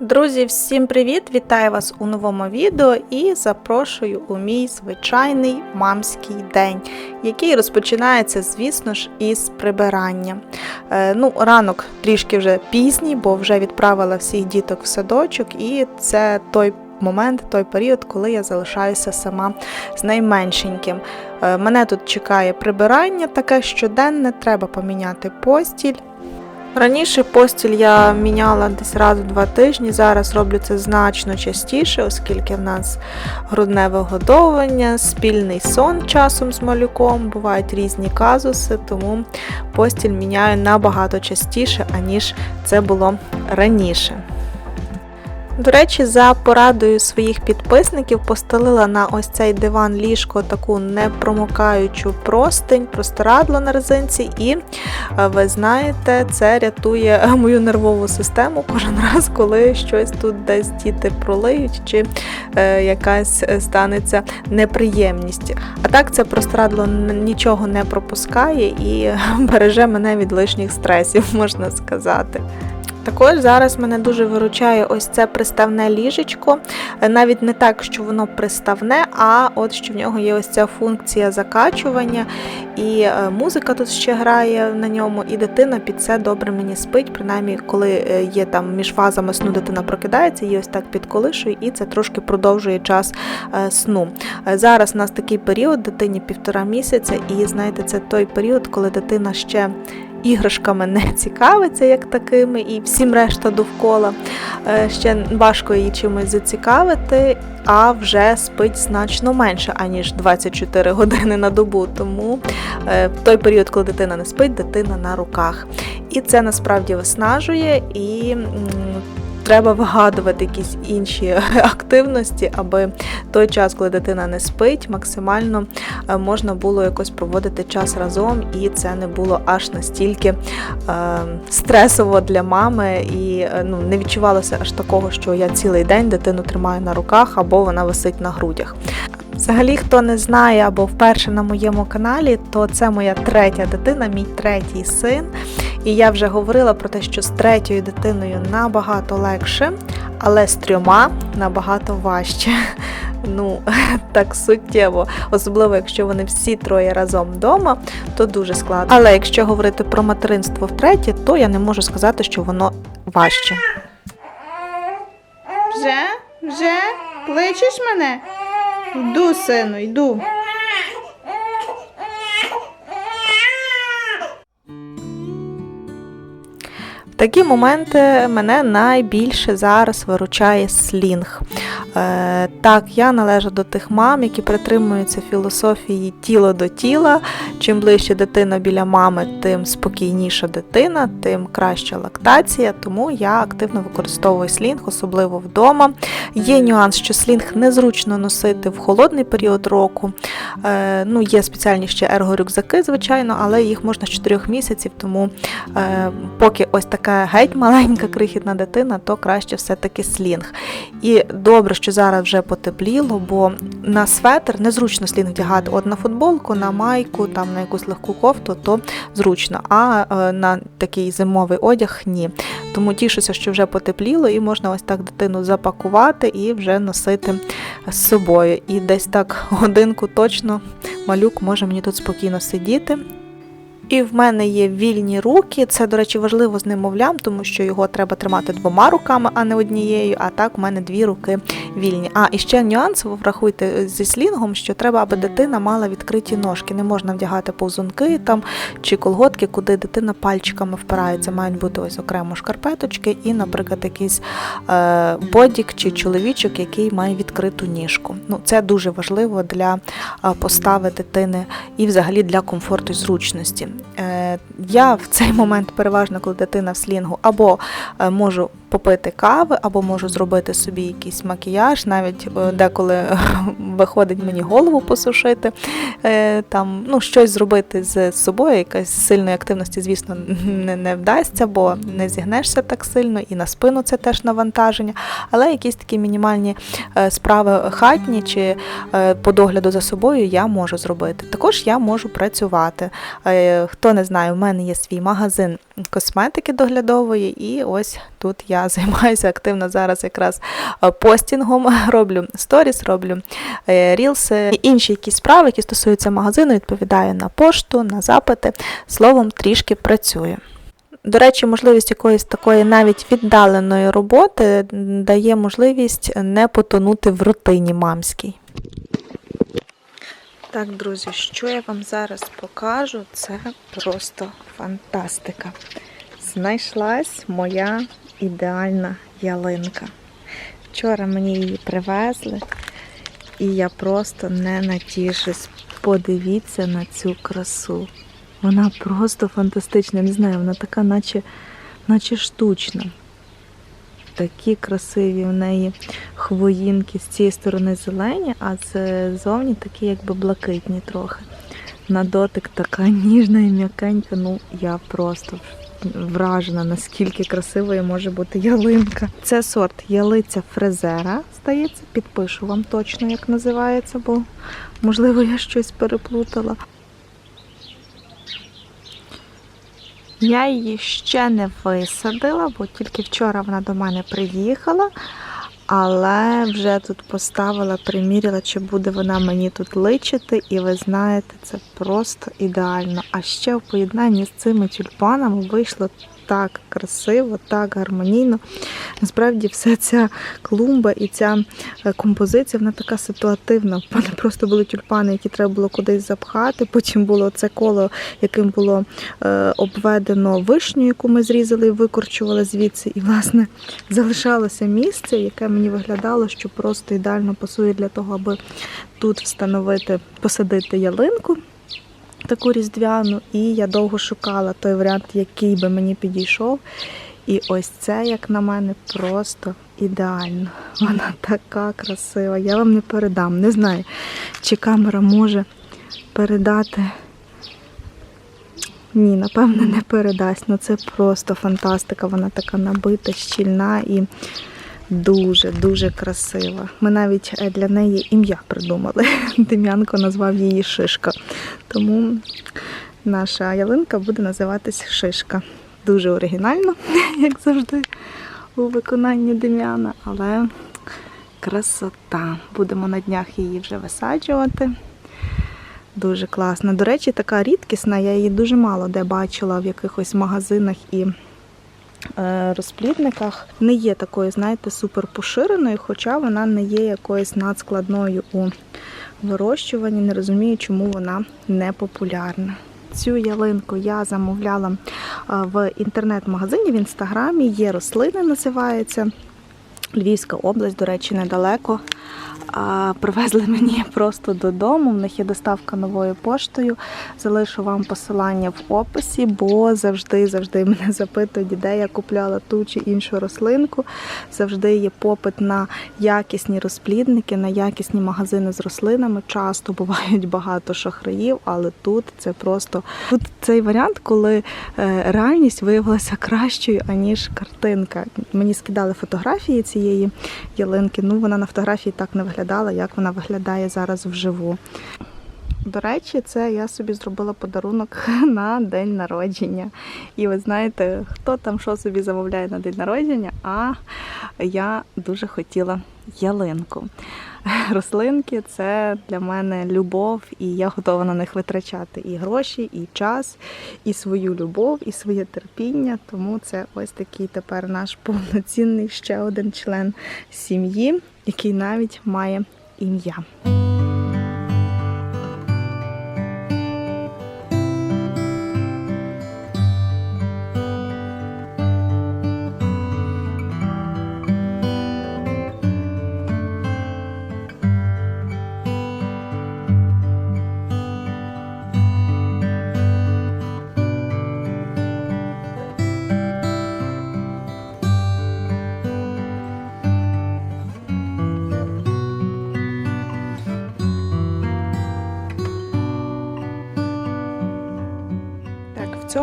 Друзі, всім привіт! Вітаю вас у новому відео і запрошую у мій звичайний мамський день, який розпочинається, звісно ж, із прибирання. Е, ну, Ранок трішки вже пізній, бо вже відправила всіх діток в садочок, і це той момент, той період, коли я залишаюся сама з найменшеньким. Е, мене тут чекає прибирання, таке щоденне, треба поміняти постіль. Раніше постіль я міняла десь раз у два тижні. Зараз роблю це значно частіше, оскільки в нас грудне вигодовування, спільний сон часом з малюком, бувають різні казуси, тому постіль міняю набагато частіше, аніж це було раніше. До речі, за порадою своїх підписників постелила на ось цей диван ліжко таку непромокаючу простинь, простирадло на резинці, і е, ви знаєте, це рятує мою нервову систему кожен раз, коли щось тут десь діти пролиють, чи е, якась станеться неприємність. А так це простирадло нічого не пропускає і береже мене від лишніх стресів, можна сказати. Також зараз мене дуже виручає ось це приставне ліжечко. Е, навіть не так, що воно приставне, а от що в нього є ось ця функція закачування, і е, музика тут ще грає на ньому, і дитина під це добре мені спить. Принаймні, коли е, є там між фазами сну, дитина прокидається, її ось так підколишує, і це трошки продовжує час сну. Зараз у нас такий період, дитині півтора місяця, і знаєте, це той період, коли дитина ще іграшками не цікавиться, як такими, і всім решта довкола. Е, ще важко її чимось зацікавити, а вже спить значно менше, аніж 24 години на добу. Тому е, в той період, коли дитина не спить, дитина на руках. І це насправді виснажує і треба вигадувати якісь інші активності, аби той час, коли дитина не спить, максимально е, можна було якось проводити час разом, і це не було аж настільки е, стресово для мами, і е, ну, не відчувалося аж такого, що я цілий день дитину тримаю на руках або вона висить на грудях. Взагалі, хто не знає або вперше на моєму каналі, то це моя третя дитина, мій третій син. І я вже говорила про те, що з третьою дитиною набагато легше, але з трьома набагато важче. Ну, так суттєво, особливо, якщо вони всі троє разом вдома, то дуже складно. Але якщо говорити про материнство втретє, то я не можу сказати, що воно важче. Вже? Вже? Кличеш мене? Йду, сину, йду. Такі моменти мене найбільше зараз виручає слінг. Е, Так, я належу до тих мам, які притримуються філософії тіло до тіла. Чим ближче дитина біля мами, тим спокійніша дитина, тим краща лактація. Тому я активно використовую слінг, особливо вдома. Є нюанс, що слінг незручно носити в холодний період року. Е, ну, Є спеціальні ще ергорюкзаки, звичайно, але їх можна з 4 місяців, тому е, поки ось така така геть маленька крихітна дитина, то краще все-таки слінг. І добре, що зараз вже потепліло, бо на светр незручно слінг вдягати. От на футболку, на майку, там на якусь легку кофту, то зручно, а е, на такий зимовий одяг ні. Тому тішуся, що вже потепліло, і можна ось так дитину запакувати і вже носити з собою. І десь так годинку точно малюк може мені тут спокійно сидіти. І в мене є вільні руки. Це, до речі, важливо з немовлям, тому що його треба тримати двома руками, а не однією. А так в мене дві руки вільні. А і ще нюанс, врахуйте зі слінгом, що треба, аби дитина мала відкриті ножки. Не можна вдягати повзунки там чи колготки, куди дитина пальчиками впирається. Мають бути ось окремо шкарпеточки і, наприклад, якийсь е, бодік чи чоловічок, який має відкриту ніжку. Ну, Це дуже важливо для е, постави дитини і взагалі для комфорту і зручності. Е, я в цей момент переважно, коли дитина в слінгу, або е, можу попити кави, або можу зробити собі якийсь макіяж, навіть е, деколи виходить мені голову посушити, там, ну, щось зробити з собою, якась сильної активності, звісно, не, не вдасться, бо не зігнешся так сильно, і на спину це теж навантаження. Але якісь такі мінімальні справи хатні чи по догляду за собою я можу зробити. Також я можу працювати хто не знає, в мене є свій магазин косметики доглядової, і ось тут я займаюся активно зараз якраз постінгом, роблю сторіс, роблю е, рілси інші якісь справи, які стосуються магазину, відповідаю на пошту, на запити. Словом, трішки працюю. До речі, можливість якоїсь такої навіть віддаленої роботи дає можливість не потонути в рутині мамській. Так, друзі, що я вам зараз покажу, це просто фантастика. Знайшлась моя ідеальна ялинка. Вчора мені її привезли, і я просто не натішусь. Подивіться на цю красу. Вона просто фантастична. Не знаю, вона така, наче, наче штучна. Такі красиві в неї хвоїнки з цієї сторони зелені, а ззовні такі якби блакитні трохи. На дотик така ніжна і м'якенька. Ну, я просто вражена, наскільки красивою може бути ялинка. Це сорт ялиця фрезера, здається, підпишу вам точно, як називається, бо можливо я щось переплутала. Я її ще не висадила, бо тільки вчора вона до мене приїхала, але вже тут поставила, приміряла, чи буде вона мені тут личити, і ви знаєте, це просто ідеально. А ще в поєднанні з цими тюльпанами вийшло так красиво, так гармонійно. Насправді, вся ця клумба і ця е, композиція, вона така ситуативна. В мене просто були тюльпани, які треба було кудись запхати. Потім було це коло, яким було е, обведено вишню, яку ми зрізали і викорчували звідси. І, власне, залишалося місце, яке мені виглядало, що просто ідеально пасує для того, аби тут встановити, посадити ялинку таку різдвяну, і я довго шукала той варіант, який би мені підійшов. І ось це, як на мене, просто ідеально. Вона така красива. Я вам не передам. Не знаю, чи камера може передати. Ні, напевно, не передасть. Ну це просто фантастика. Вона така набита, щільна і дуже-дуже красива. Ми навіть е, для неї ім'я придумали. Дем'янко назвав її Шишка. Тому наша ялинка буде називатись Шишка. Дуже оригінально, як завжди, у виконанні Дем'яна, але красота. Будемо на днях її вже висаджувати. Дуже класно. До речі, така рідкісна, я її дуже мало де бачила в якихось магазинах і Е, розплідниках не є такою, знаєте, супер поширеною, хоча вона не є якоюсь надскладною у вирощуванні. Не розумію, чому вона не популярна. Цю ялинку я замовляла е, в інтернет-магазині в інстаграмі. Є рослини, називається. Львівська область, до речі, недалеко привезли мені просто додому. В них є доставка новою поштою. Залишу вам посилання в описі, бо завжди-завжди мене запитують, де я купляла ту чи іншу рослинку. Завжди є попит на якісні розплідники, на якісні магазини з рослинами. Часто бувають багато шахраїв, але тут це просто тут цей варіант, коли е, реальність виявилася кращою, аніж картинка. Мені скидали фотографії цієї ялинки. Ну вона на фотографії так не виглядала, як вона виглядає зараз вживу. До речі, це я собі зробила подарунок на день народження. І ви знаєте, хто там що собі замовляє на день народження, а я дуже хотіла ялинку. Рослинки це для мене любов, і я готова на них витрачати і гроші, і час, і свою любов, і своє терпіння. Тому це ось такий тепер наш повноцінний ще один член сім'ї, який навіть має ім'я.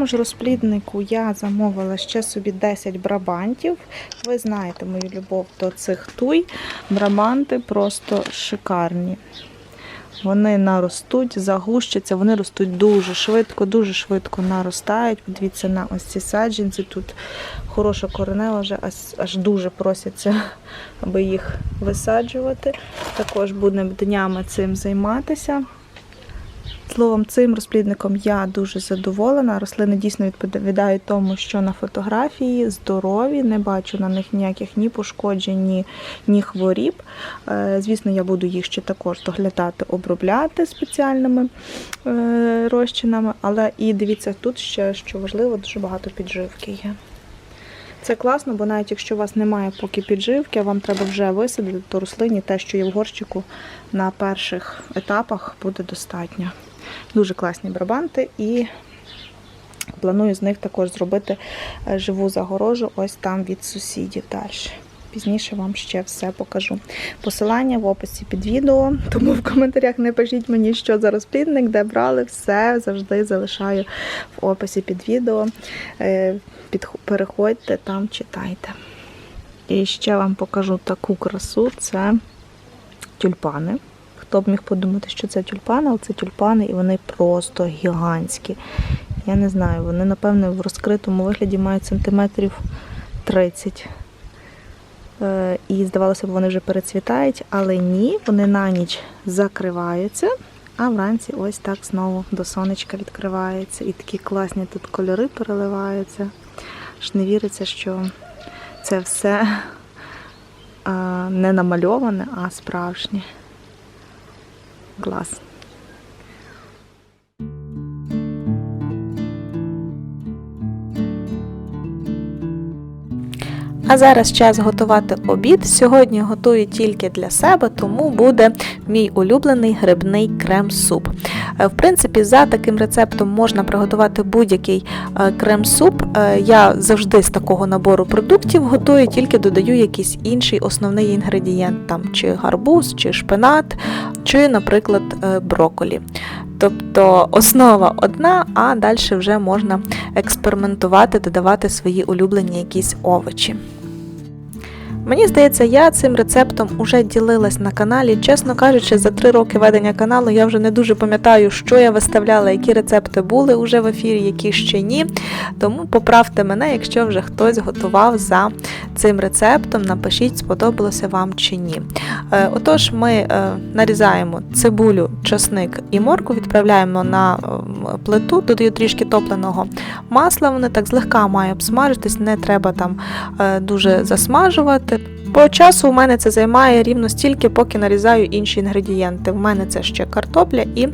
Цьому ж розпліднику я замовила ще собі 10 брабантів. Ви знаєте мою любов до цих туй. Брабанти просто шикарні. вони наростуть, загущаться, вони ростуть дуже швидко, дуже швидко наростають. Подивіться на ось ці саджанці. Тут хороша коренева вже аж, аж дуже просяться, аби їх висаджувати. Також будемо днями цим займатися. Словом, цим розплідником я дуже задоволена. Рослини дійсно відповідають тому, що на фотографії здорові, не бачу на них ніяких ні пошкоджень, ні, ні хворіб. Е, Звісно, я буду їх ще також доглядати, обробляти спеціальними е, розчинами. Але і дивіться, тут ще, що важливо, дуже багато підживки є. Це класно, бо навіть якщо у вас немає поки підживки, а вам треба вже висадити, то рослині те, що є в горщику на перших етапах, буде достатньо. Дуже класні брабанти і планую з них також зробити е, живу загорожу ось там від сусідів далі. Пізніше вам ще все покажу. Посилання в описі під відео, тому в коментарях не пишіть мені, що за розплідник, де брали, все завжди залишаю в описі під відео. Е, переходьте там, читайте. І ще вам покажу таку красу: це тюльпани. Хто б міг подумати, що це тюльпани, але це тюльпани, і вони просто гігантські. Я не знаю, вони, напевне, в розкритому вигляді мають сантиметрів 30. Е, І здавалося б, вони вже перецвітають, але ні, вони на ніч закриваються, а вранці ось так знову до сонечка відкриваються. І такі класні тут кольори переливаються. Аж не віриться, що це все е, не намальоване, а справжнє. Клас. А зараз час готувати обід. Сьогодні готую тільки для себе, тому буде мій улюблений грибний крем-суп. Е, В принципі, за таким рецептом можна приготувати будь-який е, крем-суп. Е, Я завжди з такого набору продуктів готую, тільки додаю якийсь інший основний інгредієнт, там чи гарбуз, чи шпинат, чи, наприклад, броколі. Тобто основа одна, а далі вже можна експериментувати, додавати свої улюблені якісь овочі. Мені здається, я цим рецептом уже ділилась на каналі. Чесно кажучи, за три роки ведення каналу я вже не дуже пам'ятаю, що я виставляла, які рецепти були уже в ефірі, які ще ні. Тому поправте мене, якщо вже хтось готував за цим рецептом, напишіть, сподобалося вам чи ні. Е, Отож, ми е, нарізаємо цибулю, часник і морку, відправляємо на е, плиту, додаю трішки топленого масла. Вони так злегка мають обсмажитись, не треба там дуже засмажувати. По часу у мене це займає рівно стільки, поки нарізаю інші інгредієнти. У мене це ще картопля і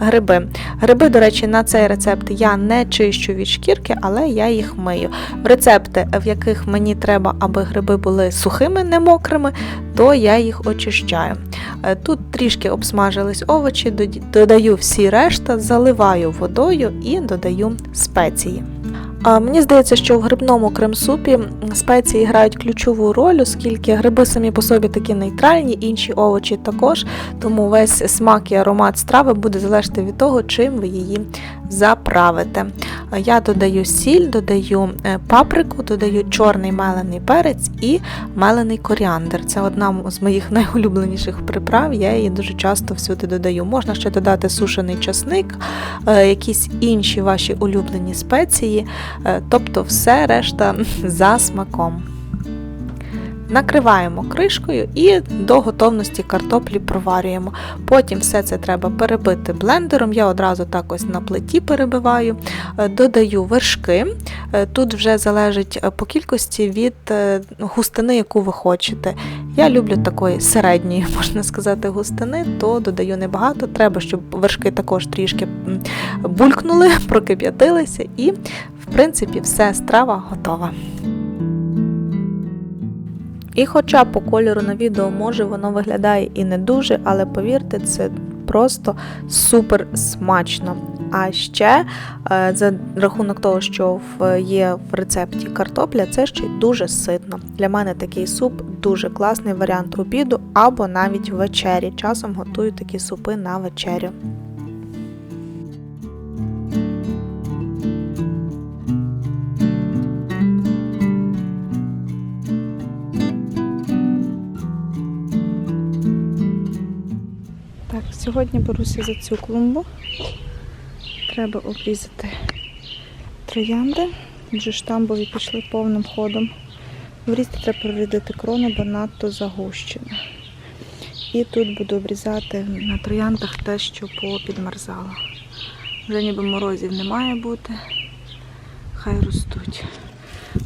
гриби. Гриби, до речі, на цей рецепт я не чищу від шкірки, але я їх мию. Рецепти, в яких мені треба, аби гриби були сухими, не мокрими, то я їх очищаю. Е, Тут трішки обсмажились овочі, додаю всі решта, заливаю водою і додаю спеції. Мені здається, що в грибному крем-супі спеції грають ключову роль, оскільки гриби самі по собі такі нейтральні, інші овочі також, тому весь смак і аромат страви буде залежати від того, чим ви її заправите. А Я додаю сіль, додаю е, паприку, додаю чорний мелений перець і мелений коріандр. Це одна з моїх найулюбленіших приправ. Я її дуже часто всюди додаю. Можна ще додати сушений часник, е, якісь інші ваші улюблені спеції. Е, Тобто все решта за смаком. Накриваємо кришкою і до готовності картоплі проварюємо. Потім все це треба перебити блендером. Я одразу так ось на плиті перебиваю, Е, додаю вершки. Е, Тут вже залежить е, по кількості від густини, яку ви хочете. Я люблю такої середньої, можна сказати, густини, то додаю небагато. Треба, щоб вершки також трішки булькнули, прокип'ятилися, і, в принципі, все, страва готова. І хоча по кольору на відео може воно виглядає і не дуже, але повірте, це просто супер смачно. А ще е, за рахунок того, що є в рецепті картопля, це ще й дуже ситно. Для мене такий суп дуже класний варіант обіду або навіть вечері. Часом готую такі супи на вечерю. Сьогодні беруся за цю клумбу. Треба обрізати троянди. Вже штамбові пішли повним ходом. Врізти треба прорідити крону, бо надто загущена. І тут буду обрізати на трояндах те, що попідмерзало. Вже ніби морозів не має бути. Хай ростуть.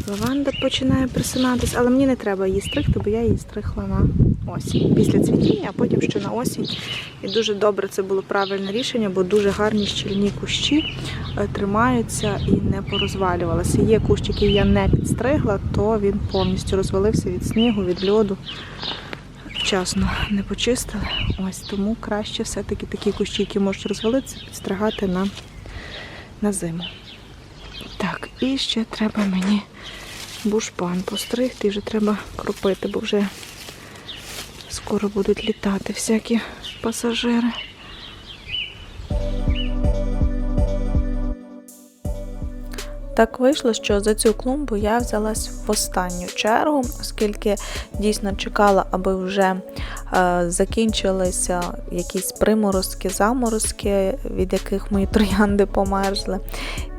Лаванда починає присинатись, але мені не треба її стригти, бо я її стригла на осінь. Після цвітіння, а потім ще на осінь. І дуже добре це було правильне рішення, бо дуже гарні щільні кущі е, тримаються і не порозвалювалися. Є кущ, який я не підстригла, то він повністю розвалився від снігу, від льоду. Вчасно не почистили. Ось тому краще все-таки такі кущі, які можуть розвалитися, підстригати на, на зиму. Так, і ще треба мені бушпан постригти, вже треба кропити, бо вже скоро будуть літати всякі пасажири. Так вийшло, що за цю клумбу я взялась в останню чергу, оскільки дійсно чекала, аби вже е, закінчилися якісь приморозки, заморозки, від яких мої троянди померзли.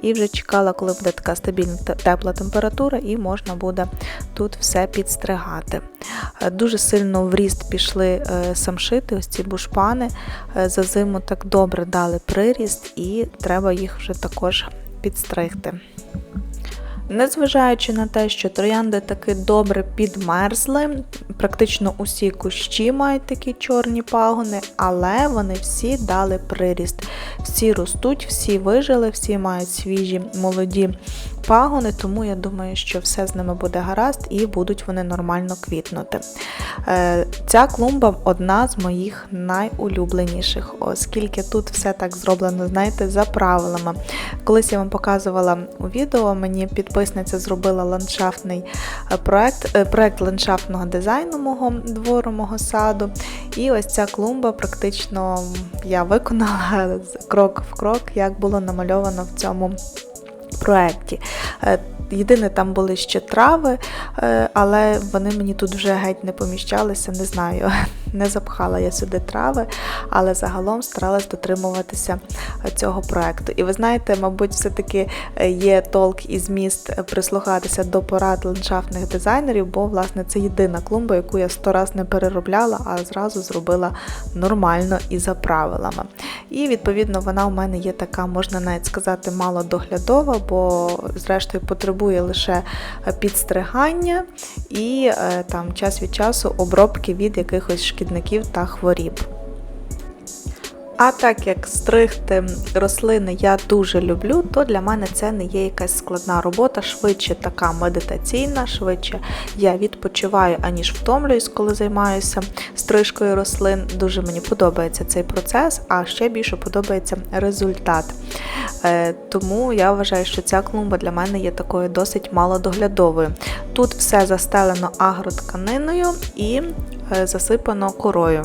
І вже чекала, коли буде така стабільна те- тепла температура, і можна буде тут все підстригати. Е, Дуже сильно в ріст пішли е, самшити, ось ці бушпани. За зиму так добре дали приріст, і треба їх вже також підстригти. Незважаючи на те, що троянди таки добре підмерзли, практично усі кущі мають такі чорні пагони, але вони всі дали приріст. Всі ростуть, всі вижили, всі мають свіжі молоді пагони, тому я думаю, що все з ними буде гаразд і будуть вони нормально квітнути. Е, Ця клумба одна з моїх найулюбленіших, оскільки тут все так зроблено, знаєте, за правилами. Колись я вам показувала у відео, мені підписниця зробила ландшафтний е, проект, е, проект ландшафтного дизайну мого двору, мого саду. І ось ця клумба практично я виконала крок в крок, як було намальовано в цьому проєкті. Єдине, там були ще трави, е, але вони мені тут вже геть не поміщалися, не знаю, не запхала я сюди трави, але загалом старалась дотримуватися цього проекту. І ви знаєте, мабуть, все-таки е, є толк і зміст прислухатися до порад ландшафтних дизайнерів, бо власне це єдина клумба, яку я сто раз не переробляла, а зразу зробила нормально і за правилами. І відповідно вона у мене є така, можна навіть сказати, малодоглядова, бо зрештою потребує лише е, підстригання і е, там час від часу обробки від якихось шкідників та хворіб. А так як стригти рослини я дуже люблю, то для мене це не є якась складна робота, швидше така медитаційна, швидше я відпочиваю, аніж втомлююсь, коли займаюся стрижкою рослин. Дуже мені подобається цей процес, а ще більше подобається результат. Е, Тому я вважаю, що ця клумба для мене є такою досить малодоглядовою. Тут все застелено агротканиною і е, засипано корою.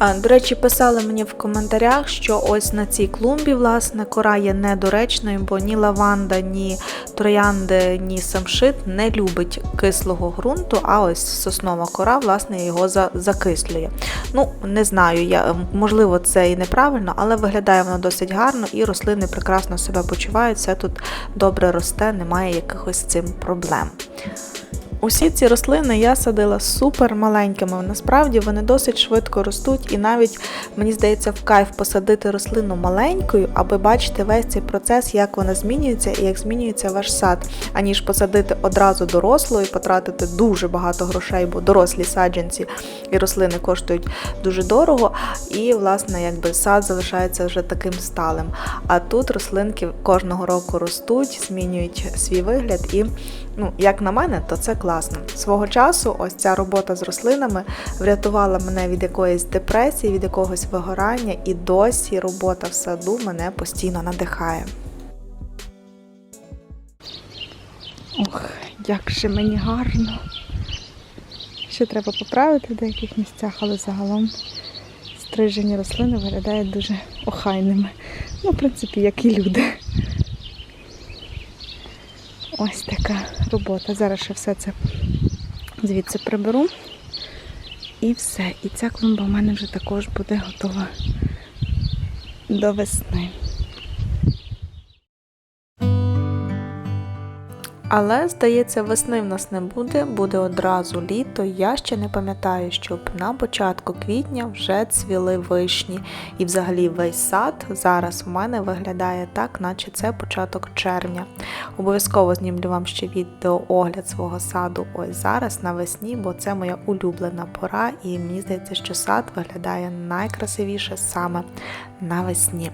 До речі, писали мені в коментарях, що ось на цій клумбі, власне, кора є недоречною, бо ні лаванда, ні троянди, ні самшит не любить кислого ґрунту, а ось соснова кора, власне, його за- закислює. Ну, не знаю, я, можливо, це і неправильно, але виглядає воно досить гарно і рослини прекрасно себе почувають, все тут добре росте, немає якихось з цим проблем. Усі ці рослини я садила супер маленькими. Насправді вони досить швидко ростуть, і навіть мені здається, в кайф посадити рослину маленькою, аби бачити весь цей процес, як вона змінюється і як змінюється ваш сад, аніж посадити одразу дорослу і потратити дуже багато грошей, бо дорослі саджанці і рослини коштують дуже дорого. І, власне, якби сад залишається вже таким сталим. А тут рослинки кожного року ростуть, змінюють свій вигляд і Ну, як на мене, то це класно. Свого часу ось ця робота з рослинами врятувала мене від якоїсь депресії, від якогось вигорання, і досі робота в саду мене постійно надихає. Ох, як же мені гарно. Ще треба поправити в деяких місцях, але загалом стрижені рослини виглядають дуже охайними. Ну, в принципі, як і люди. Ось така робота. Зараз ще все це звідси приберу І все. І ця клумба в мене вже також буде готова до весни. Але, здається, весни в нас не буде, буде одразу літо. Я ще не пам'ятаю, щоб на початку квітня вже цвіли вишні. І взагалі весь сад зараз в мене виглядає так, наче це початок червня. Обов'язково знімлю вам ще відео огляд свого саду ось зараз навесні, бо це моя улюблена пора, і мені здається, що сад виглядає найкрасивіше саме навесні.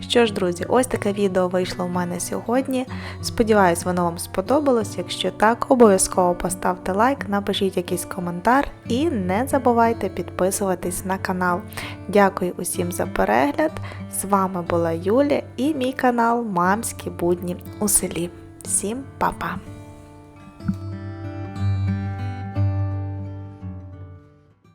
Що ж, друзі, ось таке відео вийшло в мене сьогодні. Сподіваюсь, воно вам сподобалось. Якщо так, обов'язково поставте лайк, напишіть якийсь коментар і не забувайте підписуватись на канал. Дякую усім за перегляд. З вами була Юля і мій канал Мамські будні у селі. Всім па-па!